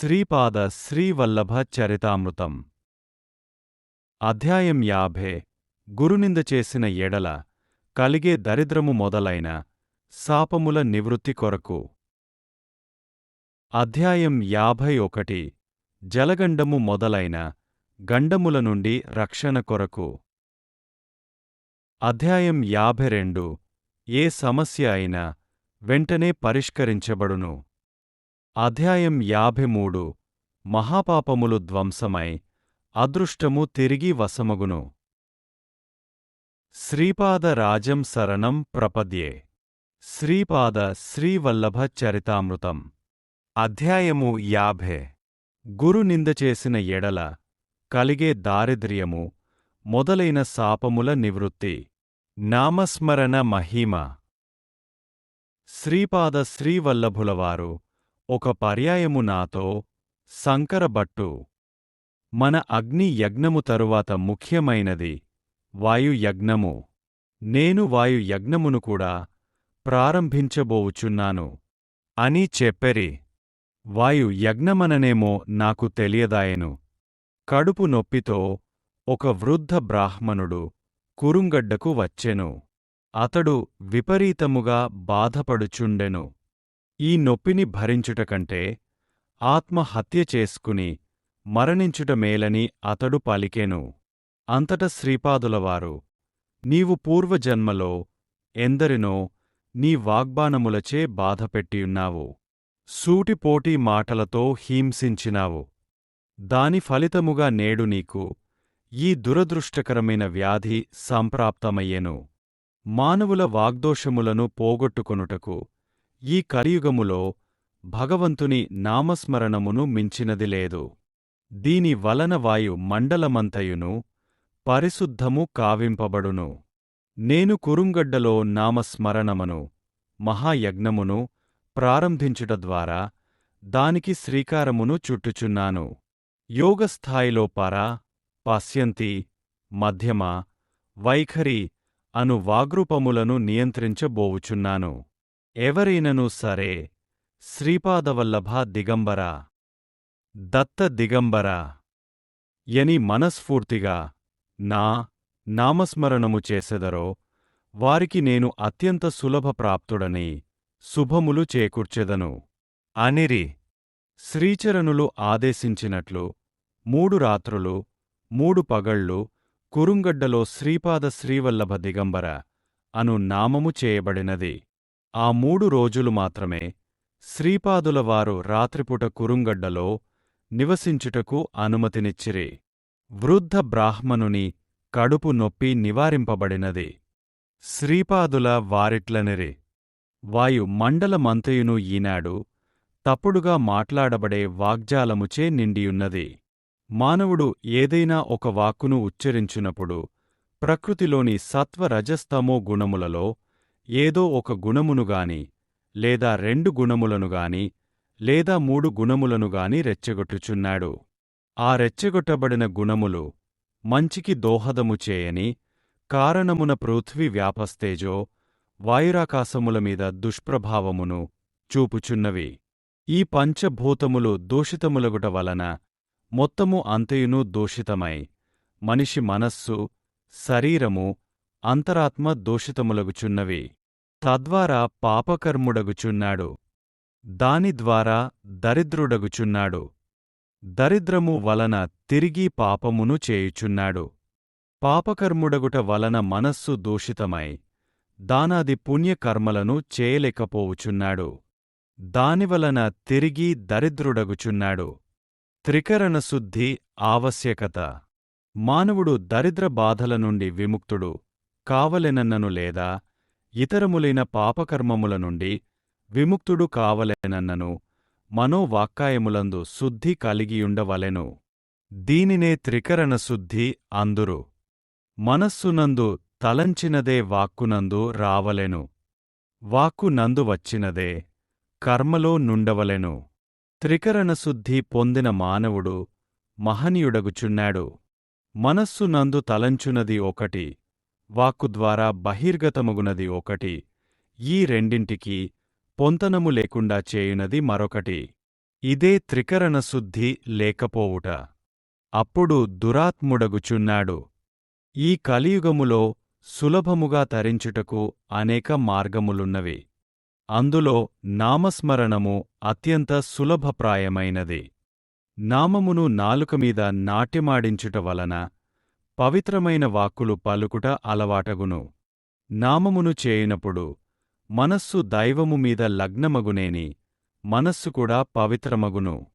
శ్రీపాద శ్రీవల్లభ చరితామృతం. అధ్యాయం యాభై. గురునింద చేసిన ఎడల కలిగే దరిద్రము మొదలైన శాపముల నివృత్తి కొరకు. అధ్యాయం యాభై ఒకటి. జలగండము మొదలైన గండముల నుండి రక్షణ కొరకు. అధ్యాయం యాభై రెండు. ఏ సమస్య అయినా వెంటనే పరిష్కరించబడును. అధ్యాయం యాభై మూడు. మహాపాపములు ధ్వంసమై అదృష్టము తిరిగి వసమగును శ్రీపాద రాజం శరణం ప్రపద్యే. శ్రీపాద శ్రీవల్లభ చరితామృతం. అధ్యాయము యాభై. గురు చేసిన ఎడల కలిగే దారిద్ర్యము మొదలైన శాపముల నివృత్తి. నామస్మరణ మహిమ. శ్రీపాద శ్రీవల్లభులవారు ఒక పర్యాయము నాతో సంకరబట్టు మన అగ్ని యజ్ఞము తరువాత ముఖ్యమైనది వాయుయజ్ఞము నేను వాయుయజ్ఞమును కూడా ప్రారంభించబోవుచున్నాను అని చెప్పెరి. వాయు యజ్ఞమననేమో నాకు తెలియదాయెను. కడుపు నొప్పితో ఒక వృద్ధ బ్రాహ్మణుడు కురుంగడ్డకు వచ్చెను. అతడు విపరీతముగా బాధపడుచుండెను. ఈ నొప్పిని భరించుటకంటే ఆత్మహత్య చేసుకుని మరణించుట మేలని అతడు పలికెను. అంతట శ్రీపాదులవారు నీవు పూర్వజన్మలో ఎందరినో నీ వాగ్బానములచే బాధపెట్టియున్నావు. సూటిపోటీ మాటలతో హింసించినావు. దాని ఫలితముగా నేడు నీకు ఈ దురదృష్టకరమైన వ్యాధి సంప్రాప్తమయ్యెను. మానవుల వాగ్దోషములను పోగొట్టుకొనుటకు ఈ కలియుగములో భగవంతుని నామస్మరణమును మించినది లేదు. దీని వలన వాయు మండలమంతయును పరిశుద్ధము కావింపబడును. నేను కురుంగడ్డలో నామస్మరణమును మహాయజ్ఞమును ప్రారంభించుట ద్వారా దానికి శ్రీకారమును చుట్టుచున్నాను. యోగస్థాయిలో పర పశ్యంతి మధ్యమ వైఖరి అను వాగ్రూపములను నియంత్రించబోవుచున్నాను. ఎవరైనను సరే శ్రీపాదవల్లభ దిగంబర దత్త దిగంబర ఎని మనస్ఫూర్తిగా నా నామస్మరణము చేసెదరో వారికి నేను అత్యంత సులభ ప్రాప్తుడని శుభములు చేకూర్చెదను. అనిరి శ్రీచరణులు ఆదేశించినట్లు మూడు రాత్రులు మూడు పగళ్ళు కురుంగడ్డలో శ్రీపాద శ్రీవల్లభ దిగంబర అను నామము చేయబడినది. ఆ మూడు రోజులు మాత్రమే శ్రీపాదులవారు రాత్రిపుట కురుంగడ్డలో నివసించుటకు అనుమతినిచ్చిరి. వృద్ధ బ్రాహ్మణుని కడుపు నొప్పి నివారింపబడినది. శ్రీపాదుల వారిట్లనిరి. వాయు మండలమంతయును ఈనాడు తప్పుడుగా మాట్లాడబడే వాగ్జాలముచే నిండియున్నది. మానవుడు ఏదైనా ఒక వాక్కును ఉచ్చరించునప్పుడు ప్రకృతిలోని సత్వరజస్తమో గుణములలో ఏదో ఒక గుణమునుగాని లేదా రెండు గుణములనుగాని లేదా మూడు గుణములనుగాని రెచ్చగొట్టుచున్నాడు. ఆ రెచ్చగొట్టబడిన గుణములు మంచికి దోహదము చేయని కారణమున పృథ్వీ వ్యాపస్తేజో వాయురాకాశముల మీద దుష్ప్రభావమును చూపుచున్నవి. ఈ పంచభూతములు దూషితములగుట వలన మొత్తము అంతయునూ దూషితమై మనిషి మనస్సు శరీరము అంతరాత్మ దోషితములగుచున్నవి. తద్వారా పాపకర్ముడగుచున్నాడు. దాని ద్వారా దరిద్రుడగుచున్నాడు. దరిద్రము వలన తిరిగి పాపమును చేయుచున్నాడు. పాపకర్ముడగుట వలన మనస్సు దూషితమై దానాది పుణ్యకర్మలను చేయలేకపోవుచున్నాడు. దానివలన తిరిగి దరిద్రుడగుచున్నాడు. త్రికరణశుద్ధి ఆవశ్యకత. మానవుడు దరిద్ర బాధల నుండి విముక్తుడు. కావలెనన్నను లేదా ఇతరములైన పాపకర్మముల నుండి విముక్తుడు కావలెనన్నను మనోవాక్కాయములందు శుద్ధి కలిగియుండవలెను. దీనినే త్రికరణ శుద్ధి అందురు. మనస్సునందు తలంచినదే వాక్కునందు రావలెను. వాక్కునందు వచ్చినదే కర్మలో నుండవలెను. త్రికరణశుద్ధి పొందిన మానవుడు మహనీయుడగుచున్నాడు. మనస్సునందు తలంచునది ఒకటి వాక్కు ద్వారా బహిర్గతమగునది ఒకటి ఈ రెండింటికి పొంతనము లేకుండా చేయునది మరొకటి. ఇదే త్రికరణశుద్ధి లేకపోవుట. అప్పుడు దురాత్ముడగుచున్నాడు. ఈ కలియుగములో సులభముగా తరించుటకు అనేక మార్గములున్నవి. అందులో నామస్మరణము అత్యంత సులభప్రాయమైనది. నామమును నాలుకమీద నాట్యమాడించుట వలన పవిత్రమైన వాక్కులు పలుకుట అలవాటగును. నామమును చేయనప్పుడు మనస్సు దైవము మీద లగ్నమగునేని మనస్సు కూడా పవిత్రమగును.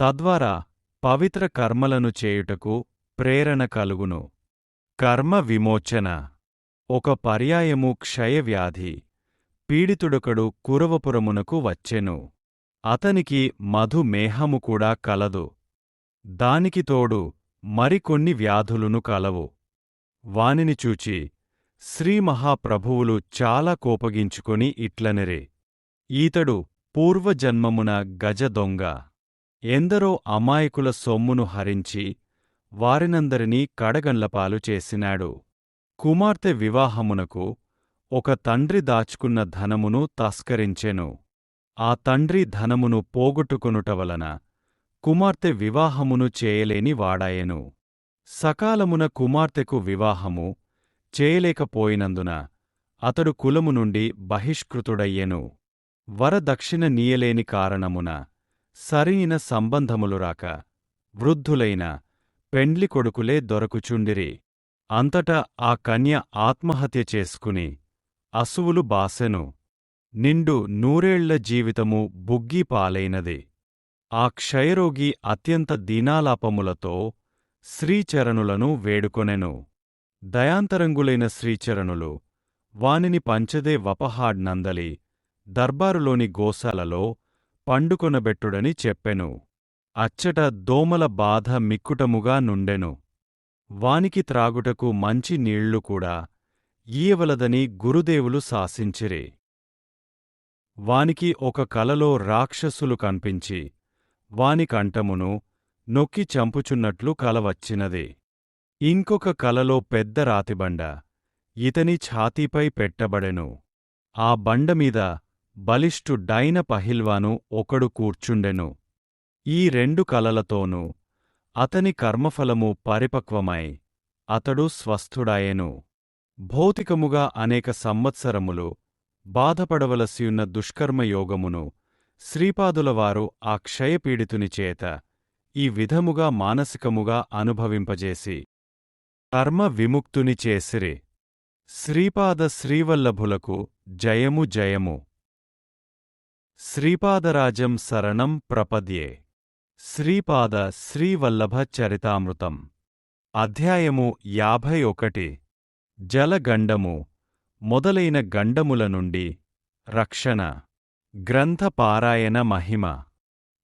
తద్వారా పవిత్ర కర్మలను చేయుటకు ప్రేరణ కలుగును. కర్మ విమోచన. ఒక పర్యాయము క్షయవ్యాధి. పీడితుడొకడు కురవపురమునకు వచ్చెను. అతనికి మధుమేహము కూడా కలదు. దానికి తోడు మరికొన్ని వ్యాధులును కలవు. వానిని చూచి శ్రీమహాప్రభువులు చాలా కోపగించుకొని ఇట్లనెరే. ఈతడు పూర్వజన్మమున గజ దొంగ. ఎందరో అమాయకుల సొమ్మును హరించి వారినందరినీ కడగండ్లపాలు చేసినాడు. కుమార్తె వివాహమునకు ఒక తండ్రి దాచుకున్న ధనమును తస్కరించెను. ఆ తండ్రి ధనమును పోగొట్టుకొనుట వలన కుమార్తె వివాహమును చేయలేని వాడాయెను. సకాలమున కుమార్తెకు వివాహము చేయలేకపోయినందున అతడు కులము నుండి బహిష్కృతుడయ్యెను. వరదక్షిణ నీయలేని కారణమున సరియైన సంబంధములు రాక వృద్ధులైన పెండ్లి కొడుకులే దొరకుచుండిరి. అంతటా ఆ కన్య ఆత్మహత్య చేసుకుని అసువులు బాసెను. నిండు నూరేళ్ళ జీవితము బుగ్గీ పాలైనది. ఆ క్షయరోగి అత్యంత దీనాలాపములతో శ్రీచరణులను వేడుకొనెను. దయాంతరంగులైన శ్రీచరణులు వానిని పంచదే వపహాడ్ నందలి దర్బారులోని గోశాలలో పండుకొనబెట్టుడని చెప్పెను. అచ్చట దోమల బాధ మిక్కుటముగా నుండెను. వానికి త్రాగుటకు మంచి నీళ్ళు కూడా ఈయవలదని గురుదేవులు శాసించిరి. వానికి ఒక కలలో రాక్షసులు కన్పించి వాని కంఠమును నొక్కి చంపుచున్నట్లు కలవచ్చినది ఇంకొక కలలో పెద్ద రాతిబండ ఇతని ఛాతీపై పెట్టబడెను. ఆ బండమీద బలిష్టు డైన పహిల్వాను ఒకడు కూర్చుండెను. ఈ రెండు కలలతోనూ అతని కర్మఫలము పరిపక్వమై అతడు స్వస్థుడాయెను భౌతికముగా అనేక సంవత్సరములు బాధపడవలసియున్న దుష్కర్మయోగమును శ్రీపాదులవారు ఆ క్షయపీడితుని చేత ఈ విధముగా మానసికముగా అనుభవింపజేసి కర్మ విముక్తుని చేసిరి. శ్రీపాద శ్రీవల్లభులకు జయము జయము. శ్రీపాదరాజం శరణం ప్రపద్యే. శ్రీపాద శ్రీవల్లభ చరితామృతం. అధ్యాయము యాభై ఒకటి. జలగండము. మొదలైన గండముల నుండి రక్షణ. గ్రంథపారాయణ మహిమ.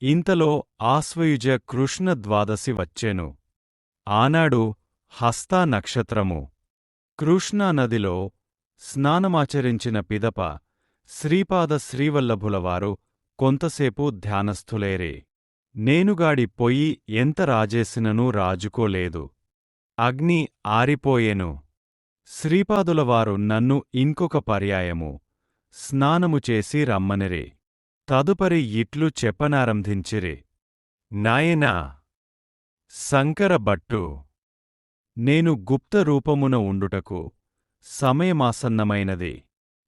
ఇంతలో ఆశ్వయుజ కృష్ణ ద్వాదశి వచ్చెను. ఆనాడు హస్తా నక్షత్రము. కృష్ణానదిలో స్నానమాచరించిన పిదప శ్రీపాద శ్రీవల్లభులవారు కొంతసేపు ధ్యానస్థులేరే. నేనుగాడి పొయ్యి ఎంత రాజేసిననూ రాజుకోలేదు. అగ్ని ఆరిపోయెను. శ్రీపాదులవారు నన్ను ఇంకొక పర్యాయము. స్నానము చేసి రమ్మనిరే. తదుపరి ఇట్లు చెప్పనారంభించిరే. నాయనా! శంకరభట్టు నేను గుప్త రూపమున ఉండుటకు సమయమాసన్నమైనది.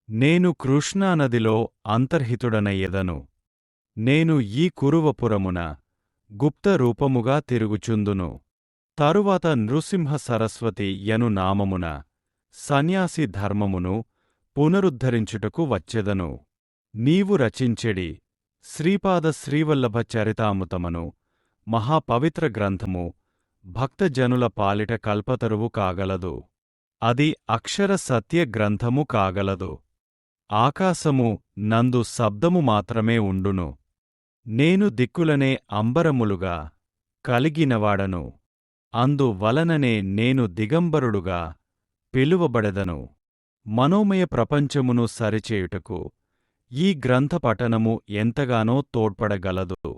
నేను కృష్ణానదిలో అంతర్హితుడనయ్యదను. నేను ఈ కురువపురమున గుప్త రూపముగా తిరుగుచుందును. తరువాత నృసింహ సరస్వతి యను నామమున సన్యాసి ధర్మమును పునరుద్ధరించుటకు వచ్చెదను. నీవు రచించెడి. శ్రీపాద శ్రీవల్లభ చరితామృతమను. మహాపవిత్ర గ్రంథము. భక్తజనుల పాలిట కల్పతరువు కాగలదు. అది అక్షర సత్య గ్రంథము కాగలదు. ఆకాశము నందు శబ్దము మాత్రమే ఉండును. నేను దిక్కులనే అంబరములుగా కలిగినవాడను. అందువలననే నేను దిగంబరుడుగా పిలువబడెదను. మనోమయ ప్రపంచమును సరిచేయుటకు ఈ గ్రంథ పఠనము ఎంతగానో తోడ్పడగలదు.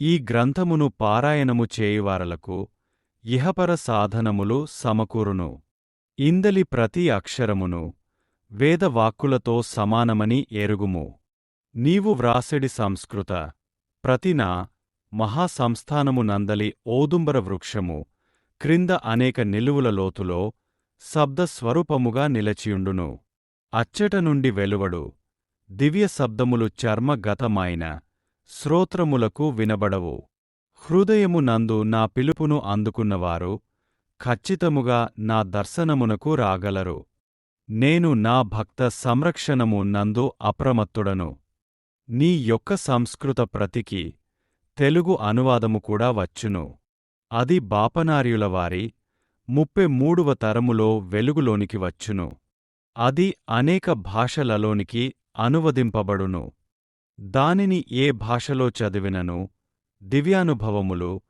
ఈ గ్రంథమును పారాయణము చేయువారలకు ఇహపర సాధనములు సమకూరును. ఇందలి ప్రతి అక్షరమును వేదవాక్కులతో సమానమని ఎరుగుము. నీవు వ్రాసెడి సంస్కృత ప్రతినా మహాసంస్థానమునందలి ఓదుంబర వృక్షము క్రింద అనేక నిలువుల లోతులో శబ్దస్వరూపముగా నిలచియుండును. అచ్చట నుండి వెలువడు. దివ్య శబ్దములు చర్మగతమైన శ్రోత్రములకు వినబడవు. హృదయము నందు నా పిలుపును అందుకున్నవారు ఖచ్చితముగా నా దర్శనమునకు రాగలరు. నేను నా భక్త సంరక్షణము నందు అప్రమత్తుడను. నీ యొక్క సంస్కృత ప్రతికి తెలుగు అనువాదము కూడా వచ్చును. అది బాపనార్యులవారి ముప్పై మూడవ తరములో వెలుగులోనికి వచ్చును. అది అనేక భాషలలోనికి అనువదింపబడును. దానిని ఏ భాషలో చదివినను? దివ్యానుభవములు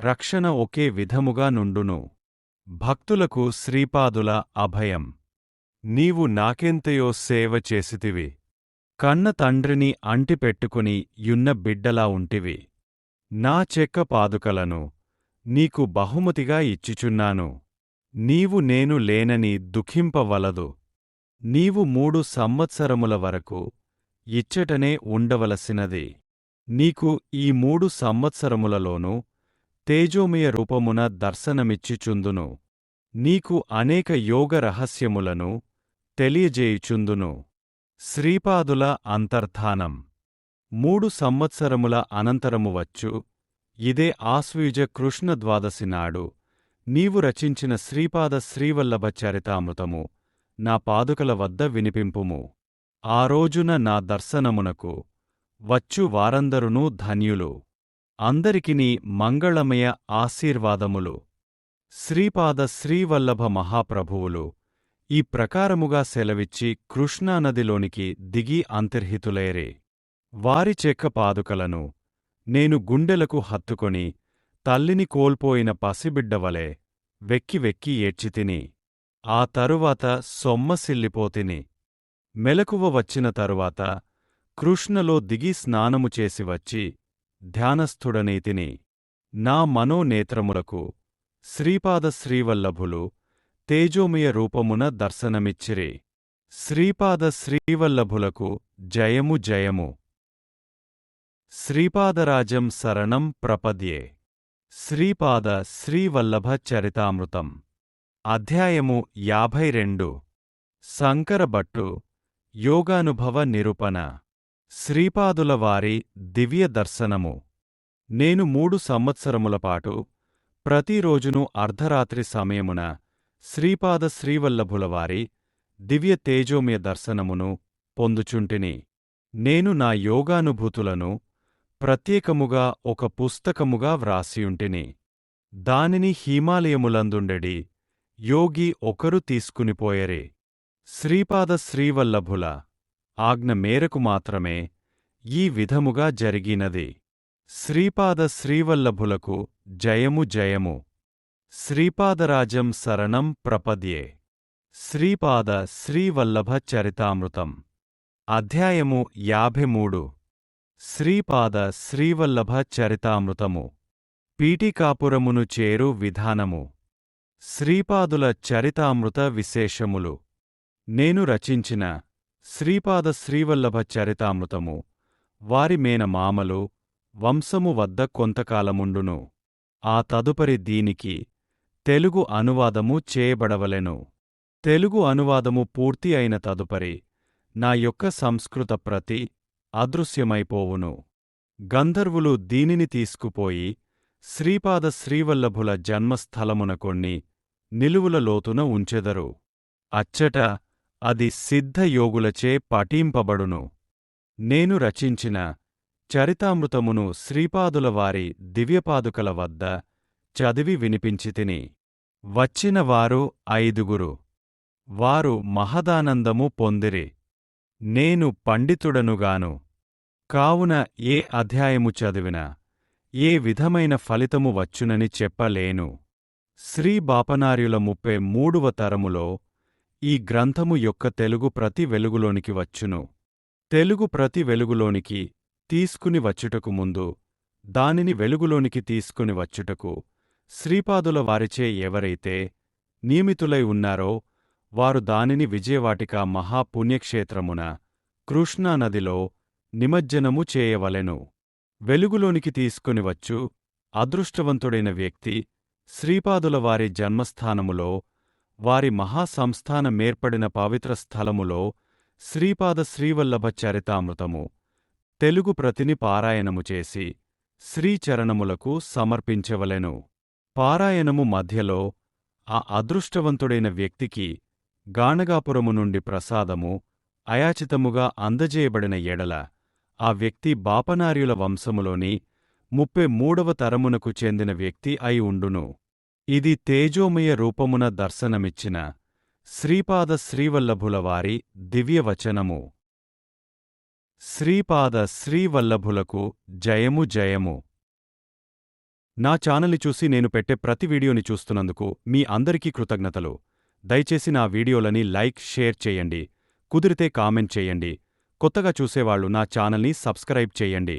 రక్షణ ఒకే విధముగా నుండును. భక్తులకు శ్రీపాదుల అభయం. నీవు నాకెంతయో సేవ చేసితివి. కన్న తండ్రిని అంటిపెట్టుకుని యున్న బిడ్డలా ఉంటివి. నా చెక్క పాదుకలను నీకు బహుమతిగా ఇచ్చిచున్నాను. నీవు నేను లేనని దుఃఖింపవలదు. నీవు మూడు సంవత్సరముల వరకు ఇచ్చటనే ఉండవలసినది. నీకు ఈ మూడు సంవత్సరములలోనూ తేజోమయ రూపమున దర్శనమిచ్చిచుందును. నీకు అనేక యోగ రహస్యములను తెలియజేయుచుందును. శ్రీపాదుల అంతర్ధానం. మూడు సంవత్సరముల అనంతరము వచ్చు ఇదే ఆశ్వీజ కృష్ణ ద్వాదశి నాడు. నీవు రచించిన శ్రీపాద శ్రీవల్లభ చరితామృతము నా పాదుకల వద్ద వినిపింపుము. ఆ రోజున నా దర్శనమునకు వచ్చు వారందరునూ ధన్యులు. అందరికిని మంగళమయ ఆశీర్వాదములు. శ్రీపాద శ్రీవల్లభ మహాప్రభువులు ఈ ప్రకారముగా సెలవిచ్చి కృష్ణానదిలోనికి దిగి అంతర్హితులేరే. వారి చెక్క పాదుకలను నేను గుండెలకు హత్తుకొని తల్లిని కోల్పోయిన పసిబిడ్డవలే వెక్కి వెక్కి ఏడ్చితిని ఆ తరువాత సొమ్మసిల్లిపోతిని మెలకువ వచ్చిన తరువాత కృష్ణలో దిగి స్నానము చేసి వచ్చి ధ్యానస్థుడనైతిని నా మనోనేత్రములకు శ్రీపాద శ్రీవల్లభులు తేజోమయ రూపమున దర్శనమిచ్చిరి. శ్రీపాద శ్రీవల్లభులకు జయము జయము. శ్రీపాదరాజం శరణం ప్రపద్యే. శ్రీపాద శ్రీవల్లభ చరితామృతం. అధ్యాయము యాభై రెండు. శంకరభట్టు యోగానుభవ నిరూపణ. శ్రీపాదుల వారి దివ్య దర్శనము. నేను మూడు సంవత్సరములపాటు ప్రతిరోజును అర్ధరాత్రి సమయమున శ్రీపాద శ్రీవల్లభులవారి దివ్య తేజోమయ దర్శనమును పొందుచుంటిని. నేను నా యోగానుభూతులను ప్రత్యేకముగా ఒక పుస్తకముగా వ్రాసియుంటిని. దానిని హిమాలయములందుండెడి యోగి ఒకరు తీసుకునిపోయరే శ్రీపాద శ్రీవల్లభుల ఆజ్ఞ మేరకు మాత్రమే ఈ విధముగా జరిగినది. శ్రీపాద శ్రీవల్లభులకు జయము జయము. శ్రీపాదరాజం శరణం ప్రపద్యే. శ్రీపాద శ్రీవల్లభ చరితామృతం. అధ్యాయము యాభై మూడు. శ్రీపాద శ్రీవల్లభ చరితామృతము. పీఠికాపురమును చేరు విధానము. శ్రీపాదుల చరితామృత విశేషములు. నేను రచించిన శ్రీపాద శ్రీవల్లభ చరితామృతము. వారి మేన మామలు వంశము వద్ద కొంతకాలముండును. ఆ తదుపరి దీనికి తెలుగు అనువాదము చేయబడవలెను. తెలుగు అనువాదము పూర్తి అయిన తదుపరి నా యొక్క సంస్కృత ప్రతి అదృశ్యమైపోవును. గంధర్వులు దీనిని తీసుకుపోయి శ్రీపాద శ్రీవల్లభుల జన్మస్థలమున కొన్ని నిలువుల లోతున ఉంచెదరు. అచ్చట అది సిద్ధయోగులచే పఠింపబడును. నేను రచించిన చరితామృతమును శ్రీపాదుల వారి దివ్యపాదుకల వద్ద చదివి వినిపించితిని. వచ్చినవారు ఐదుగురు. వారు మహదానందము పొందిరి. నేను పండితుడనుగాను. కావున ఏ అధ్యాయము చదివినా ఏ విధమైన ఫలితము వచ్చునని చెప్పలేను. శ్రీ బాపనార్యుల ముప్పై మూడవ తరములో ఈ గ్రంథము యొక్క తెలుగు ప్రతి వెలుగులోనికి వచ్చును. తెలుగు ప్రతి వెలుగులోనికి తీసుకుని వచ్చుటకు ముందు దానిని వెలుగులోనికి తీసుకుని వచ్చుటకు శ్రీపాదుల వారిచే ఎవరైతే నియమితులై ఉన్నారో వారు దానిని విజయవాటిక మహాపుణ్యక్షేత్రమున కృష్ణానదిలో నిమజ్జనము చేయవలెను. వెలుగులోనికి తీసుకునివచ్చు అదృష్టవంతుడైన వ్యక్తి శ్రీపాదుల వారి జన్మస్థానములో వారి మహాసంస్థానమేర్పడిన పవిత్ర స్థలములో శ్రీపాద శ్రీవల్లభ చరితామృతము తెలుగు ప్రతిని పారాయణము చేసి శ్రీచరణములకు సమర్పించవలెను. పారాయణము మధ్యలో ఆ అదృష్టవంతుడైన వ్యక్తికి గాణగాపురము నుండి ప్రసాదము అయాచితముగా అందజేయబడిన ఎడల ఆ వ్యక్తి బాపనార్యుల వంశములోని ముప్పై మూడవ తరమునకు చెందిన వ్యక్తి అయి ఉండును. ఇది తేజోమయ రూపమున దర్శనమిచ్చిన శ్రీపాద శ్రీవల్లభుల వారి దివ్యవచనము శ్రీపాద శ్రీవల్లభులకు జయము జయము. నా ఛానల్ని చూసి నేను పెట్టే ప్రతి వీడియోని చూస్తున్నందుకు మీ అందరికీ కృతజ్ఞతలు. దయచేసి నా వీడియోలని లైక్ షేర్ చేయండి. కుదిరితే కామెంట్ చేయండి. కొత్తగా చూసేవాళ్ళు నా ఛానల్ని సబ్స్క్రైబ్ చేయండి.